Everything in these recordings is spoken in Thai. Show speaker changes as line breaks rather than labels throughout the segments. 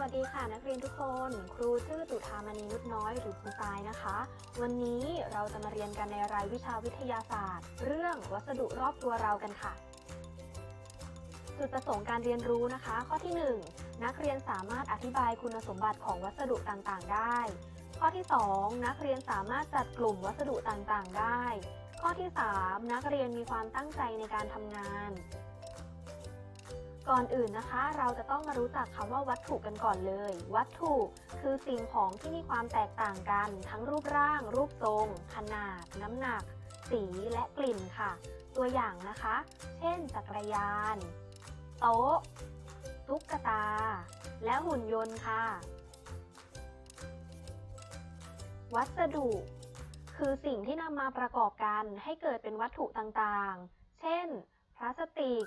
วัสดีค่ะนักเรียนทุกคน ครูชื่อจุธามณีนุชน้อยหรือครูทรายนะคะ วันนี้เราจะมาเรียนกันในรายวิชาวิทยาศาสตร์ เรื่องวัสดุรอบตัวเรากันค่ะ จุดประสงค์การเรียนรู้นะคะ ข้อที่ 1 นักเรียนสามารถอธิบายคุณสมบัติของวัสดุต่างๆ ได้ ข้อที่ 2 นักเรียนสามารถจัดกลุ่มวัสดุต่างๆ ได้ ข้อที่ 3 นักเรียนมีความตั้งใจในการทำงาน ก่อนอื่นนะคะ เราจะต้องมารู้จักคำว่าวัตถุกันก่อนเลย วัตถุคือสิ่งของที่มีความแตกต่างกัน ทั้งรูปร่าง รูปทรง ขนาด น้ำหนัก สีและกลิ่นค่ะ ตัวอย่างนะคะ เช่น จักรยาน โต๊ะ ตุ๊กตา และหุ่นยนต์ค่ะ วัสดุ คือสิ่งที่นำมาประกอบกันให้เกิดเป็นวัตถุต่างๆ เช่น พลาสติก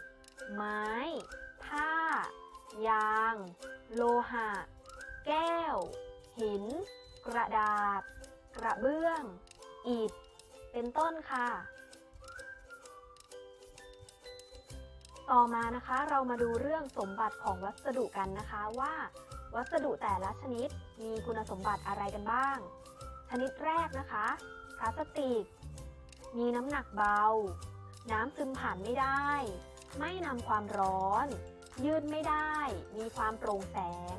ไม้ ผ้า ยาง โลหะ แก้ว หิน กระดาษ กระเบื้อง อิฐ เป็นต้นค่ะ ต่อมานะคะเรามาดูเรื่องสมบัติของวัสดุกันนะคะว่า วัสดุแต่ละชนิดมีคุณสมบัติอะไรกันบ้าง ชนิดแรกนะคะ พลาสติก มีน้ำหนักเบา น้ำซึมผ่านไม่ได้ ไม่นำความร้อน ยืดไม่ได้ มีความโปร่งแสง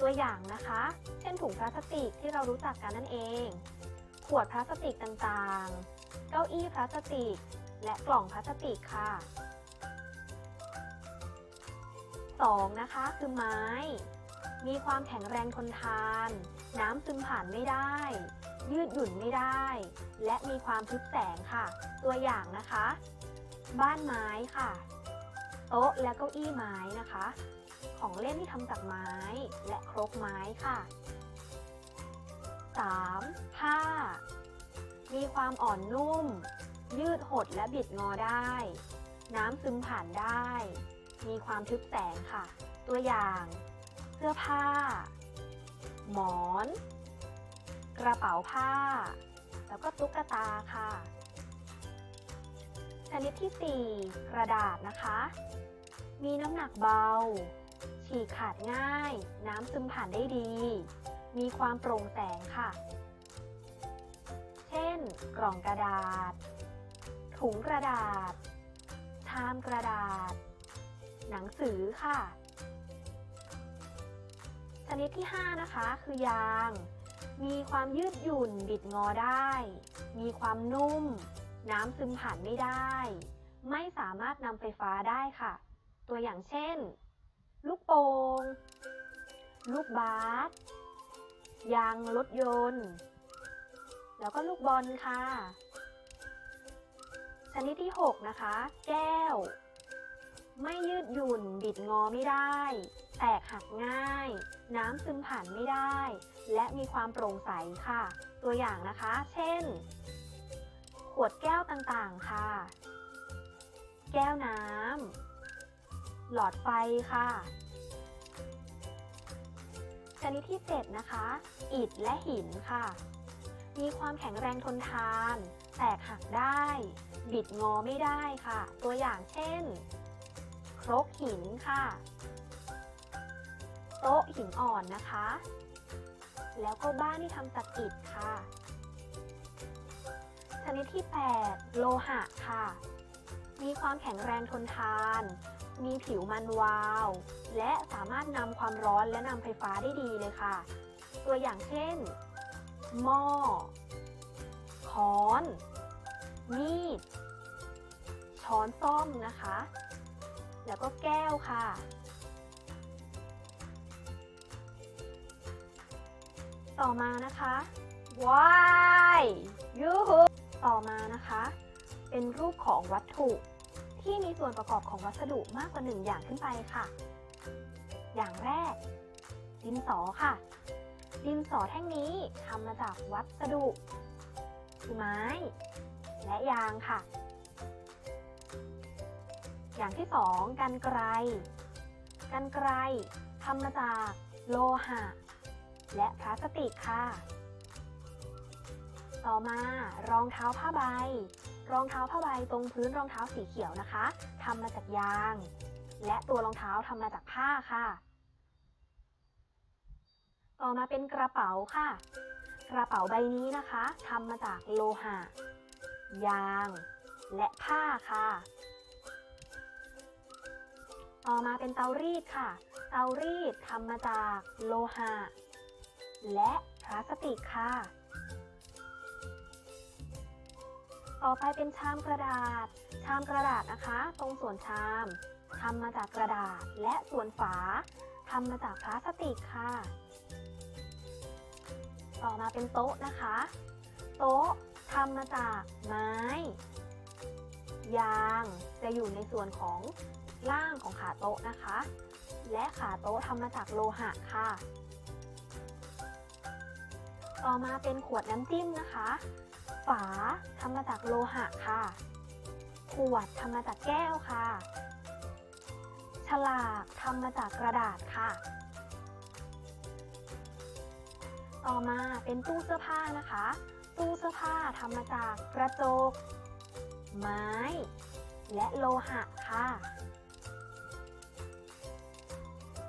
ตัวอย่างนะคะ เช่นถุงพลาสติกที่เรารู้จักกันนั่นเอง ขวดพลาสติกต่างๆ เก้าอี้พลาสติก และกล่องพลาสติกค่ะ 2. นะคะ คือไม้ มีความแข็งแรงทนทาน น้ำซึมผ่านไม่ได้ ยืดหยุ่นไม่ได้ และมีความทึบแสงค่ะ ตัวอย่างนะคะ บ้านไม้ค่ะ โต๊ะและเก้าอี้ไม้นะคะ ของเล่นที่ทำจากไม้และครกไม้ค่ะ 3. ผ้า มีความอ่อนนุ่ม ยืดหดและบิดงอได้ น้ำซึมผ่านได้ มีความทึบแสงค่ะ ตัวอย่าง เสื้อผ้า หมอน กระเป๋าผ้า แล้วก็ตุ๊กตาค่ะ นิดที่ 4 กระดาษนะคะ มีน้ำหนักเบา ฉีกขาดง่าย น้ำซึมผ่านได้ดี มีความโปร่งแสงค่ะ เช่น กล่องกระดาษ ถุงกระดาษ ชามกระดาษ หนังสือค่ะ ชนิดที่ 5 นะคะ คือยาง มีความยืดหยุ่นบิดงอได้ มีความนุ่ม น้ำซึมผ่านไม่ได้ ไม่สามารถนำไฟฟ้าได้ค่ะ ตัวอย่างเช่น ลูกโป่งลูกบาสยางรถยนต์ แล้วก็ลูกบอลค่ะ ชนิดที่ 6 นะคะ แก้ว ไม่ยืดหยุ่น บิดงอไม่ได้ แตกหักง่าย น้ำซึมผ่านไม่ได้ และมีความโปร่งใสค่ะ ตัวอย่างนะคะ เช่น ขวดแก้วต่างๆ ค่ะ แก้วน้ำ หลอดไฟค่ะ ชนิดที่ 7 นะคะ อิฐและหินค่ะ มีความแข็งแรงทนทาน แตกหักได้ บิดงอไม่ได้ค่ะ ตัวอย่างเช่น ครกหินค่ะ โต๊ะหินอ่อนนะคะ แล้วก็บ้านที่ทำจากอิฐค่ะ นิดที่ 8 โลหะค่ะ มีความแข็งแรงทนทาน มีผิวมันวาว และสามารถนำความร้อนและนำไฟฟ้าได้ดีเลยค่ะ ตัวอย่างเช่น หม้อ ค้อน มีด ช้อนซ่อมนะคะ แล้วก็แก้วค่ะต่อมานะคะ ว้ายยูฮู ต่อมานะคะ เป็นรูปของวัตถุที่มีส่วนประกอบของวัสดุมากกว่าหนึ่งอย่างขึ้นไปค่ะ อย่างแรก ดินสอค่ะ ดินสอแท่งนี้ทำมาจากวัสดุคือไม้ และยางค่ะ อย่างที่สองกันไกรกันไกรทำมาจากโลหะ และพลาสติกค่ะ ต่อมารองเท้าผ้าใบ รองเท้าผ้าใบตรงพื้นรองเท้าสีเขียวนะคะทำมาจากยาง และตัวรองเท้าทำมาจากผ้าค่ะ ต่อมาเป็นกระเป๋าค่ะ กระเป๋าใบนี้นะคะทำมาจากโลหะ ยาง และผ้าค่ะ ต่อมาเป็นเตารีดค่ะ เตารีดทำมาจากโลหะ และพลาสติกค่ะ ต่อไปเป็นชามกระดาษ ชามกระดาษนะคะ ตรงส่วนชามทำมาจากกระดาษและส่วนฝาทำมาจากพลาสติกค่ะ ต่อมาเป็นโต๊ะนะคะ โต๊ะทำมาจากไม้ ยางจะอยู่ในส่วนของล่างของขาโต๊ะนะคะ และขาโต๊ะทำมาจากโลหะค่ะ ต่อมาเป็นขวดน้ำจิ้มนะคะ ฝาทำมาจากโลหะค่ะ ขวดทำมาจากแก้วค่ะ ฉลากทำมาจากกระดาษค่ะ ต่อมาเป็นตู้เสื้อผ้านะคะ ตู้เสื้อผ้าทำมาจากกระจก ไม้ และโลหะค่ะ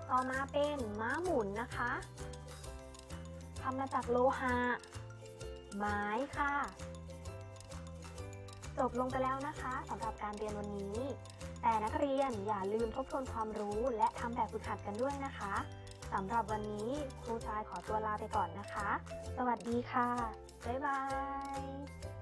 ต่อมาเป็นม้าหมุนนะคะทำมาจากโลหะ ไม้ค่ะ จบลงไปแล้วนะคะสำหรับการเรียนวันนี้ แต่นักเรียนอย่าลืมทบทวนความรู้และทำแบบฝึกหัดกันด้วยนะคะสำหรับวันนี้ครูชายขอตัวลาไปก่อนนะคะ สวัสดีค่ะ บ๊ายบาย